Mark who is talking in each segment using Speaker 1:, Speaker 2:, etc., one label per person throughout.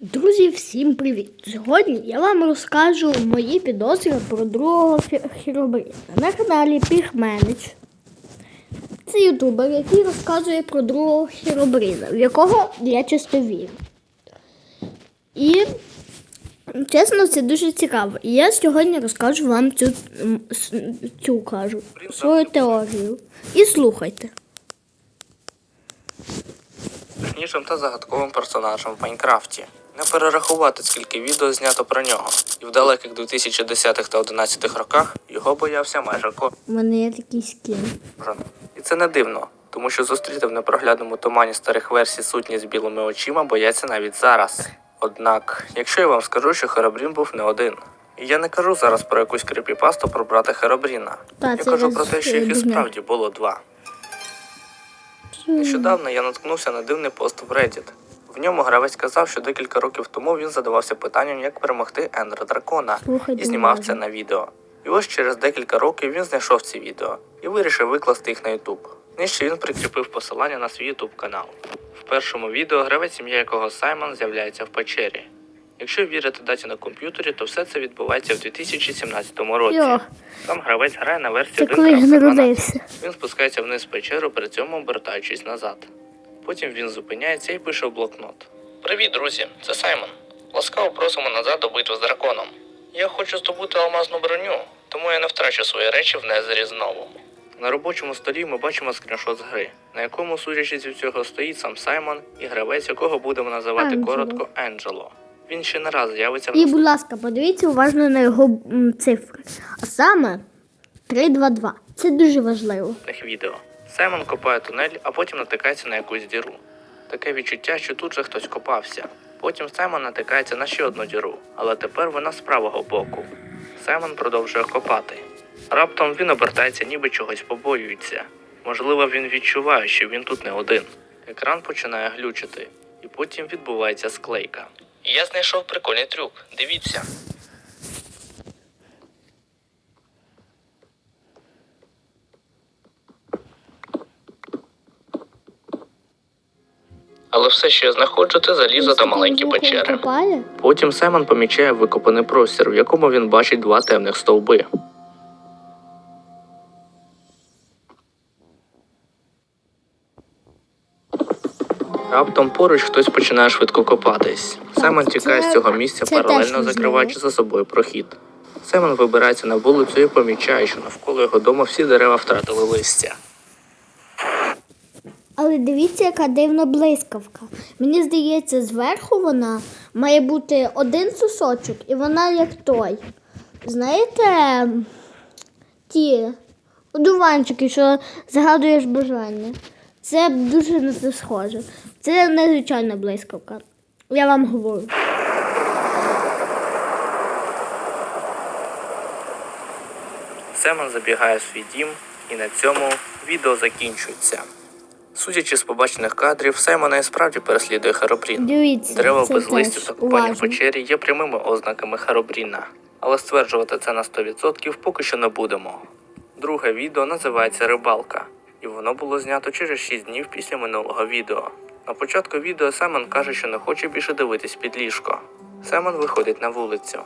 Speaker 1: Друзі, всім привіт! Сьогодні я вам розкажу мої підозри про другого хі- хіробрина на каналі Пігменич. Це ютубер, який розказує про другого хіробрина, в якого я часто вірю. І чесно, це дуже цікаво. І я сьогодні розкажу вам цю, цю кажу, свою теорію. І слухайте.
Speaker 2: Технічним та загадковим персонажем в Майнкрафті. Не перерахувати, скільки відео знято про нього. І в далеких 2010-х та 11-х роках його боявся майже
Speaker 1: У мене є такий скін.
Speaker 2: І це не дивно, тому що зустріти в непроглядному тумані старих версій сутні з білими очима бояться навіть зараз. Однак, якщо я вам скажу, що Херобрін був не один. І я не кажу зараз про якусь кріпіпасту про брата Херобріна.
Speaker 1: Та,
Speaker 2: я
Speaker 1: це
Speaker 2: кажу про те, що їх і справді було два. Нещодавно я наткнувся на дивний пост в Reddit. В ньому гравець казав, що декілька років тому він задавався питанням, як перемогти Ендера Дракона, і знімав це на відео. І ось через декілька років він знайшов ці відео і вирішив викласти їх на YouTube. Нижче він прикріпив посилання на свій YouTube канал. В першому відео гравець, ім'я якого Саймон, з'являється в печері. Якщо вірити даті на комп'ютері, то все це відбувається в 2017 році.
Speaker 1: Йо.
Speaker 2: Сам гравець грає на версії 1.12.
Speaker 1: коли я народився.
Speaker 2: Він спускається вниз в печеру, при цьому обертаючись назад. Потім він зупиняється і пише в блокнот. Привіт, друзі! Це Саймон. Ласкаво просимо назад до битви з драконом. Я хочу здобути алмазну броню, тому я не втрачу свої речі в Незері знову. На робочому столі ми бачимо скріншот з гри, на якому, судячи зі всього, стоїть сам Саймон і гравець, якого будемо називати
Speaker 1: Анджело.
Speaker 2: коротко Енджело. Він ще не раз з'явиться в
Speaker 1: І, будь ласка, подивіться уважно на його м, цифри. А саме 322. Це дуже важливо.
Speaker 2: наступних відео. Саймон копає тунель, а потім натикається на якусь діру. Таке відчуття, що тут же хтось копався. Потім Саймон натикається на ще одну діру, але тепер вона з правого боку. Саймон продовжує копати. Раптом він обертається, ніби чогось побоюється. Можливо, він відчуває, що він тут не один. Екран починає глючити, і потім відбувається склейка. Я знайшов прикольний трюк. Дивіться. Але все, що я знаходжу, це залізо та маленькі печери.
Speaker 1: Копає?
Speaker 2: Потім Семен помічає викопаний простір, в якому він бачить два темних стовби. Раптом поруч хтось починає швидко копатись. Семен
Speaker 1: це-
Speaker 2: тікає з цього місця,
Speaker 1: це теж
Speaker 2: паралельно закриваючи за собою прохід. Семен вибирається на вулицю і помічає, що навколо його дому всі дерева втратили листя.
Speaker 1: Але дивіться, яка дивна блискавка. Мені здається, зверху вона має бути один сосочок, і вона як той. Знаєте, ті одуванчики, що загадуєш бажання. Це дуже на це схоже. Це незвичайна блискавка. Я вам говорю.
Speaker 2: Семен забігає в свій дім, і на цьому відео закінчується. Судячи з побачених кадрів, Саймона і справді переслідує Херобрін.
Speaker 1: Дивіться,
Speaker 2: Дерева
Speaker 1: це
Speaker 2: без
Speaker 1: теж
Speaker 2: листів та купання
Speaker 1: уважно.
Speaker 2: печері є прямими ознаками Херобріна, але стверджувати це на 100% поки що не будемо. Друге відео називається Рибалка, і воно було знято через 6 днів після минулого відео. На початку відео Семен каже, що не хоче більше дивитись під ліжко. Семен виходить на вулицю.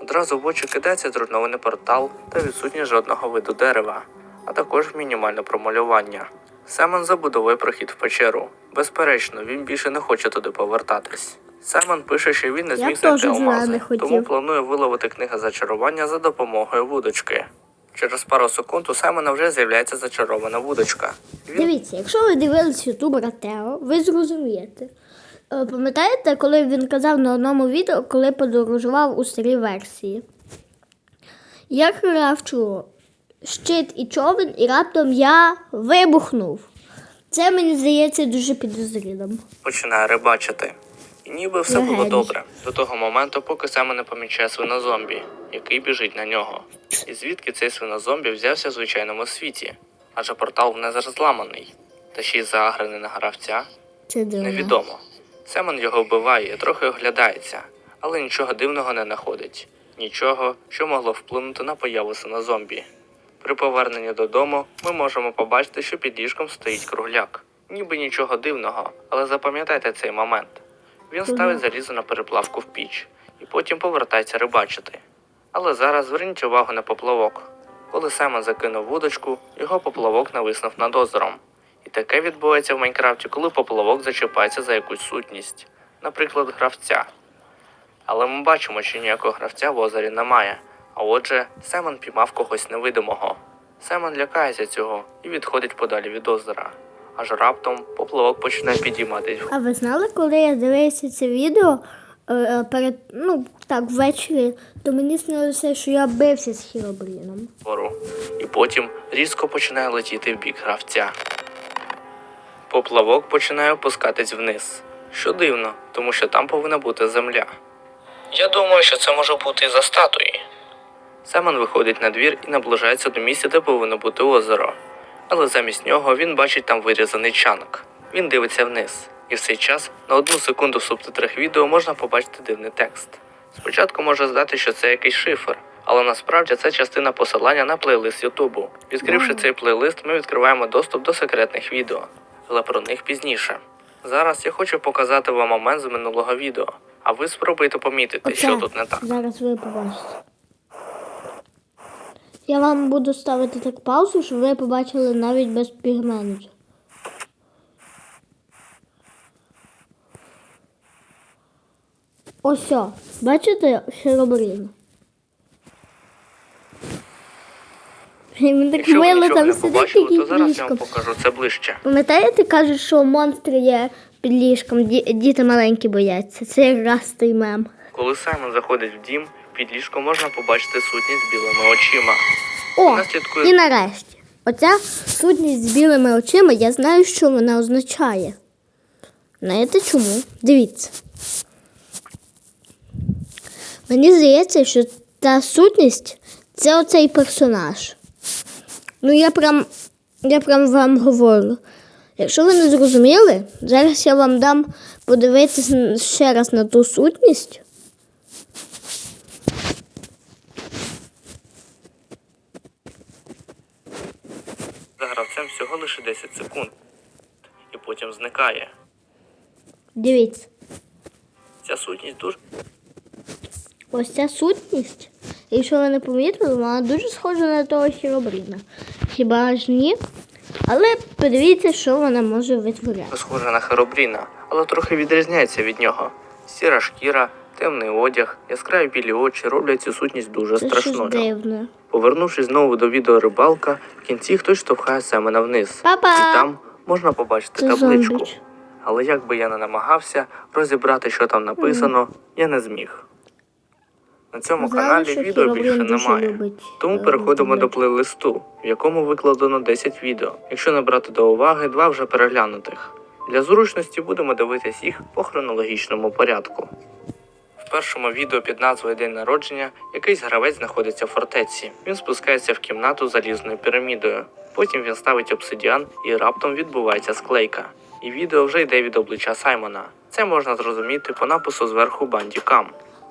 Speaker 2: Одразу в очі кидається зруйнований портал та відсутність жодного виду дерева, а також мінімальне промалювання. Семен забудовує прохід в печеру. Безперечно, він більше не хоче туди повертатись. Семен пише, що він не зміг знайти алмази, тому планує виловити книга зачарування за допомогою вудочки. Через пару секунд у Семена вже з'являється зачарована вудочка. Він
Speaker 1: Дивіться, якщо ви дивились ютубера Тео, ви зрозумієте. Е, Пам'ятаєте, коли він казав на одному відео, коли подорожував у старій версії? Я кравчу щит і човен, і раптом я вибухнув. Це мені здається дуже підозрілим.
Speaker 2: починає рибачити. І ніби все
Speaker 1: Я
Speaker 2: було добре до того моменту, поки Семен не помічає свинозомбі, який біжить на нього. І звідки цей свинозомбі взявся в звичайному світі? Адже портал в Незер зламаний, та ще й заграний на гравця
Speaker 1: Це дивно.
Speaker 2: невідомо. Семен його вбиває трохи оглядається, але нічого дивного не знаходить. Нічого, що могло вплинути на появу свинозомбі. При поверненні додому ми можемо побачити, що під ліжком стоїть кругляк. Ніби нічого дивного, але запам'ятайте цей момент. Він ставить залізо на переплавку в піч і потім повертається рибачити. Але зараз зверніть увагу на поплавок. Коли Семен закинув вудочку, його поплавок нависнув над озером. І таке відбувається в Майнкрафті, коли поплавок зачіпається за якусь сутність, наприклад, гравця. Але ми бачимо, що ніякого гравця в озері немає. А отже, Семен піймав когось невидимого. Семен лякається цього і відходить подалі від озера. Аж раптом поплавок починає підійматись
Speaker 1: А ви знали, коли я дивився це відео е, перед, ну, так, ввечері, то мені снилося, що я бився з Хіробріном.
Speaker 2: і потім різко починає летіти в бік гравця. Поплавок починає опускатись вниз. Що дивно, тому що там повинна бути земля. Я думаю, що це може бути із-за статуї. Семен виходить на двір і наближається до місця, де повинно бути озеро. Але замість нього він бачить там вирізаний чанок. Він дивиться вниз, і в цей час на одну секунду в субтитрах відео можна побачити дивний текст. Спочатку може здати, що це якийсь шифр, але насправді це частина посилання на плейлист Ютубу. Відкривши цей плейлист, ми відкриваємо доступ до секретних відео, але про них пізніше. Зараз я хочу показати вам момент з минулого відео, а ви спробуйте помітити, що тут не так.
Speaker 1: Зараз ви побачите. Я вам буду ставити так паузу, щоб ви побачили навіть без пігменту. Ось, бачите Херобрін? Він так
Speaker 2: Якщо ви
Speaker 1: мило
Speaker 2: нічого
Speaker 1: там
Speaker 2: не
Speaker 1: сидить
Speaker 2: побачили,
Speaker 1: такий
Speaker 2: зараз я
Speaker 1: ліжком.
Speaker 2: вам покажу це ближче.
Speaker 1: Пам'ятаєте, кажуть, що монстри є під ліжком, ді- діти маленькі бояться. Це якраз той мем.
Speaker 2: Коли Саймон заходить в дім, під ліжком можна побачити сутність з білими очима.
Speaker 1: О,
Speaker 2: Вона слідкує
Speaker 1: і нарешті. Оця сутність з білими очима, я знаю, що вона означає. Знаєте чому? Дивіться. Мені здається, що та сутність це оцей персонаж. Ну, я прям, я прям вам говорю. Якщо ви не зрозуміли, зараз я вам дам подивитися ще раз на ту сутність.
Speaker 2: За гравцем всього лише 10 секунд. І потім зникає.
Speaker 1: Дивіться.
Speaker 2: Ця сутність дуже
Speaker 1: Ось ця сутність, якщо ви не помітили, вона дуже схожа на того Хіробріна. Хіба ж ні? Але подивіться, що вона може витворяти.
Speaker 2: схожа на Херобріна, але трохи відрізняється від нього. Сіра шкіра, темний одяг, яскраві білі очі роблять цю сутність дуже
Speaker 1: Це
Speaker 2: страшною.
Speaker 1: дивне.
Speaker 2: Повернувшись знову до відео рибалка, в кінці хтось штовхає Семена вниз.
Speaker 1: Папа!
Speaker 2: І там можна побачити
Speaker 1: Це
Speaker 2: табличку.
Speaker 1: зомбіч.
Speaker 2: Але як би я не намагався розібрати, що там написано, я не зміг. На цьому
Speaker 1: Знали,
Speaker 2: каналі
Speaker 1: що
Speaker 2: відео більше
Speaker 1: дуже
Speaker 2: немає.
Speaker 1: любить,
Speaker 2: Тому
Speaker 1: е,
Speaker 2: переходимо до плейлисту, в якому викладено 10 відео. Якщо не брати до уваги, два вже переглянутих. Для зручності будемо дивитись їх по хронологічному порядку. Першому відео під назвою День народження якийсь гравець знаходиться в фортеці. Він спускається в кімнату залізною пірамідою. Потім він ставить обсидіан і раптом відбувається склейка. І відео вже йде від обличчя Саймона. Це можна зрозуміти по напису зверху Bandicam.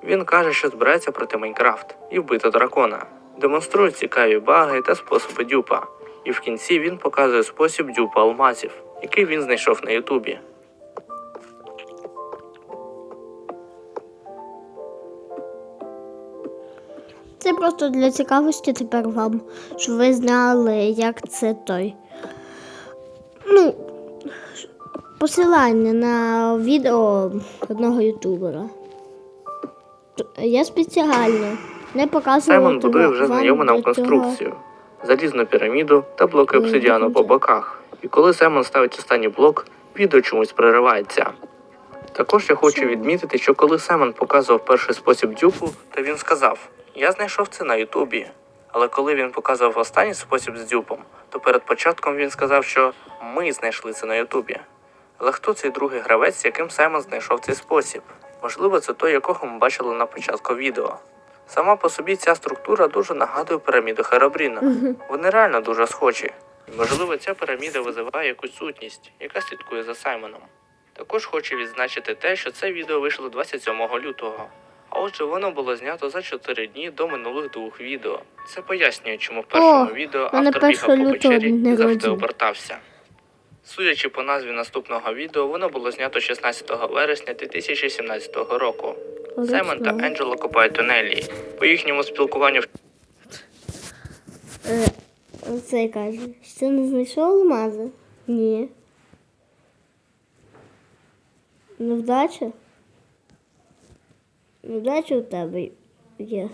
Speaker 2: Він каже, що збирається проти Майнкрафт і вбити дракона. Демонструє цікаві баги та способи дюпа. І в кінці він показує спосіб дюпа алмазів, який він знайшов на Ютубі.
Speaker 1: Просто для цікавості тепер вам, щоб ви знали, як це той. Ну, посилання на відео одного ютубера. Я спеціально не показувала
Speaker 2: Саймон будує вже знайому нам конструкцію: залізну піраміду та блоки обсидіану по боках. І коли Саймон ставить останній блок, відео чомусь переривається. Також я хочу відмітити, що коли Семен показував перший спосіб дюпу, то він сказав: Я знайшов це на Ютубі. Але коли він показував останній спосіб з дюпом, то перед початком він сказав, що ми знайшли це на Ютубі. Але хто цей другий гравець, з яким Саймон знайшов цей спосіб? Можливо, це той, якого ми бачили на початку відео. Сама по собі ця структура дуже нагадує піраміду Херобріна. Вони реально дуже схожі. І можливо, ця піраміда визиває якусь сутність, яка слідкує за Саймоном. Також хочу відзначити те, що це відео вийшло 27 лютого. Отже, воно було знято за 4 дні до минулих двох відео. Це пояснює, чому в першому
Speaker 1: О,
Speaker 2: відео автор бігав по печері і завжди обертався. Судячи по назві наступного відео, воно було знято 16 вересня 2017 року. Саймон та Енджело копають тунелі. По їхньому спілкуванню в
Speaker 1: Е, Оце каже. Ще не знайшов алмази? Ні. Невдача? Невдача у тебе є.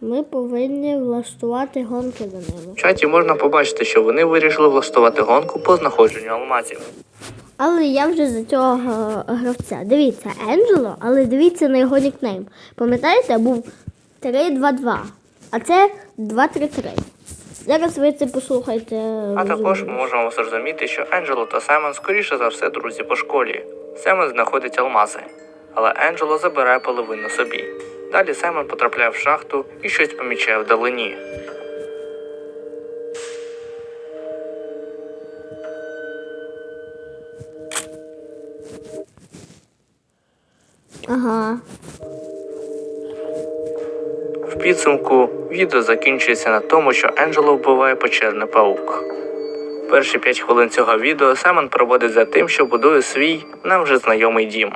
Speaker 1: Ми повинні влаштувати гонки за ними.
Speaker 2: чаті можна побачити, що вони вирішили влаштувати гонку по знаходженню алмазів.
Speaker 1: Але я вже за цього гравця. Дивіться, Енджело, але дивіться на його нікнейм. Пам'ятаєте, був 3-2-2, а це 2-3-3. Зараз ви це послухайте.
Speaker 2: А також ми можемо зрозуміти, що Енджело та Саймон скоріше за все друзі по школі. Саймон знаходить алмази, але Енджело забирає половину собі. Далі Саймон потрапляє в шахту і щось помічає вдалині.
Speaker 1: Ага.
Speaker 2: В підсумку відео закінчується на тому, що Енджело вбиває печерний паук. Перші 5 хвилин цього відео Саймон проводить за тим, що будує свій нам вже знайомий дім.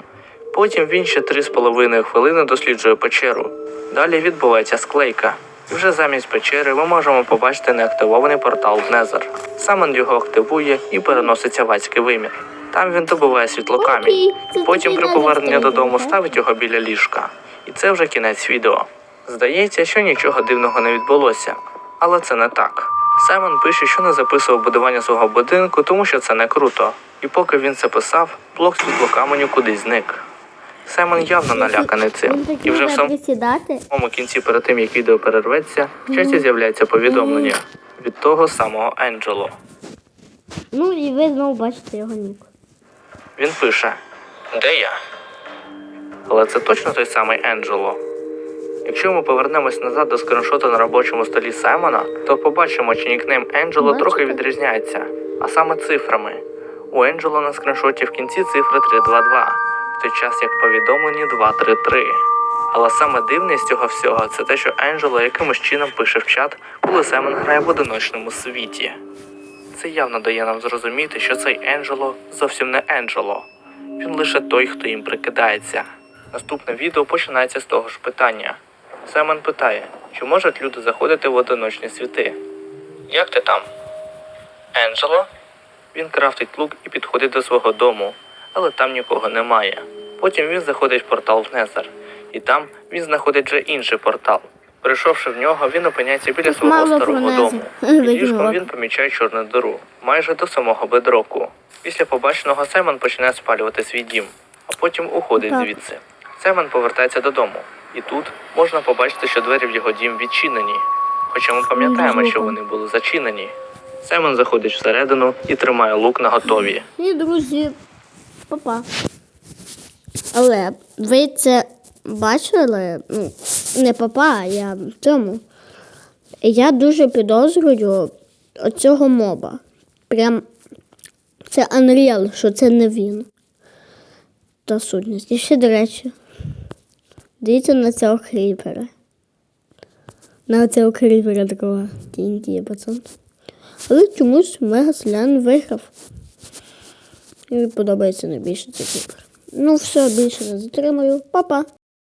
Speaker 2: Потім він ще 3,5 хвилини досліджує печеру. Далі відбувається склейка. І вже замість печери ми можемо побачити неактивований портал в Незер. Саймон його активує і переноситься в адський вимір. Там він добуває світлокамінь. Потім при поверненні додому ставить його біля ліжка. І це вже кінець відео. Здається, що нічого дивного не відбулося, але це не так. Саймон пише, що не записував будування свого будинку, тому що це не круто. І поки він це писав, блок світлокаменю кудись зник. Саймон явно наляканий цим, і вже в самому кінці, перед тим як відео перерветься, в чаті з'являється повідомлення від того самого Енджело.
Speaker 1: Ну і ви знову бачите його нік.
Speaker 2: Він пише: Де я? Але це точно той самий Енджело. Якщо ми повернемось назад до скріншоту на робочому столі Саймона, то побачимо, що нікнейм Енджело трохи відрізняється, а саме цифрами. У Енджело на скріншоті в кінці цифри 322, в той час як в повідомленні 233. Але саме дивне з цього всього це те, що Енджело якимось чином пише в чат, коли Саймон грає в одиночному світі. Це явно дає нам зрозуміти, що цей Енджело зовсім не Енджело. Він лише той, хто їм прикидається. Наступне відео починається з того ж питання. Семен питає, чи можуть люди заходити в одиночні світи? Як ти там? Енджело? Він крафтить лук і підходить до свого дому, але там нікого немає. Потім він заходить в портал в Незер, і там він знаходить вже інший портал. Прийшовши в нього, він опиняється біля
Speaker 1: Тут
Speaker 2: свого старого дому. Під ліжком він помічає чорну диру, майже до самого бедроку. Після побаченого Саймон починає спалювати свій дім, а потім уходить
Speaker 1: Так.
Speaker 2: звідси. Саймон повертається додому, і тут можна побачити, що двері в його дім відчинені. Хоча ми пам'ятаємо, що вони були зачинені. Саймон заходить всередину і тримає лук на готові.
Speaker 1: І друзі, папа. Але ви це бачили? Ну, не папа, а я цьому. Я дуже підозрюю оцього моба. Прям це Unreal, що це не він. Та сутність. І ще, до речі, дивіться на цього кріпера. На цього кріпера такого TNT, пацан. Але чомусь Мегаселян виграв. Мені подобається найбільше цей кліп. Ну, все, більше не затримую. Па-па!